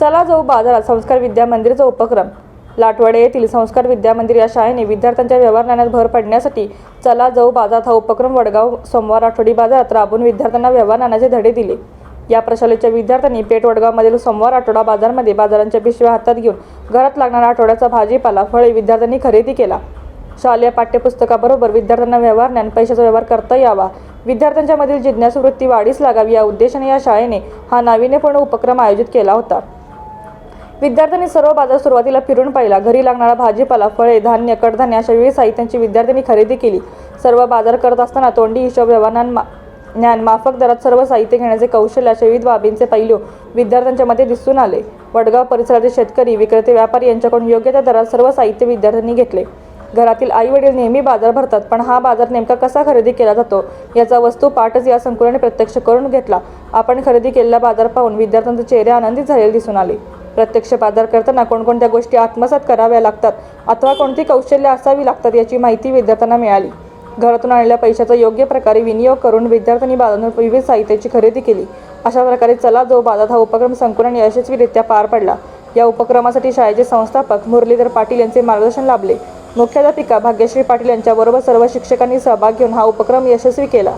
चला जाऊ बाजारात. संस्कार विद्या मंदिरचा उपक्रम. लाटवाडे येथील संस्कार विद्या मंदिर या शाळेने विद्यार्थ्यांच्या व्यवहार ज्ञानात भर पडण्यासाठी चला जाऊ बाजारात हा उपक्रम वडगाव सोमवार आठवडी बाजारात राबून विद्यार्थ्यांना व्यवहार ज्ञानाचे धडे दिले. या प्रशालेच्या विद्यार्थ्यांनी पेठ वडगावमधील सोमवार आठवडा बाजारमध्ये बाजारांच्या पिशव्या हातात घेऊन घरात लागणारा आठवड्याचा भाजीपाला फळे विद्यार्थ्यांनी खरेदी केला. शालेय पाठ्यपुस्तकाबरोबर विद्यार्थ्यांना व्यवहार ज्ञान पैशाचा व्यवहार करता यावा. विद्यार्थ्यांच्या मधील जिज्ञासवृत्ती वाढीस लागावी या उद्देशाने या शाळेने हा नाविन्यपूर्ण उपक्रम आयोजित केला होता. विद्यार्थ्यांनी सर्व बाजार सुरुवातीला फिरून पाहिला. घरी लागणारा भाजीपाला फळे धान्य कडधान्य अशा विविध साहित्यांची विद्यार्थ्यांनी खरेदी केली. सर्व बाजार करत असताना तोंडी हिशोब व्यवहारांना ज्ञान माफक दरात सर्व साहित्य घेण्याचे कौशल्य अशा विविध बाबींचे पैलू विद्यार्थ्यांच्या मध्ये दिसून आले. वडगाव परिसरातील शेतकरी विक्रेते व्यापारी यांच्याकडून योग्य त्या दरात सर्व साहित्य विद्यार्थ्यांनी घेतले. घरातील आई वडील नेहमी बाजार भरतात पण हा बाजार नेमका कसा खरेदी केला जातो? याचा वस्तू पाठच या संकुलाने प्रत्यक्ष करून घेतला. आपण खरेदी केलेला बाजार पाहून विद्यार्थ्यांचे चेहरे आनंदित झालेले दिसून आले. प्रत्यक्ष बाजार करताना कोणकोणत्या गोष्टी आत्मसात कराव्या लागतात अथवा कोणती कौशल्य असावी लागतात याची माहिती विद्यार्थ्यांना मिळाली. घरातून आणलेल्या पैशाचा योग्य प्रकारे विनियोग करून विद्यार्थ्यांनी बाजारातून विविध साहित्याची खरेदी केली. अशा प्रकारे चला जो बाजार हा उपक्रम संकुलन यशस्वीरित्या पार पडला. या उपक्रमासाठी शाळेचे संस्थापक मुरलीधर पाटील यांचे मार्गदर्शन लाभले. मुख्याध्यापिका भाग्यश्री पाटील यांच्याबरोबर सर्व शिक्षकांनी सहभाग घेऊन हा उपक्रम यशस्वी केला.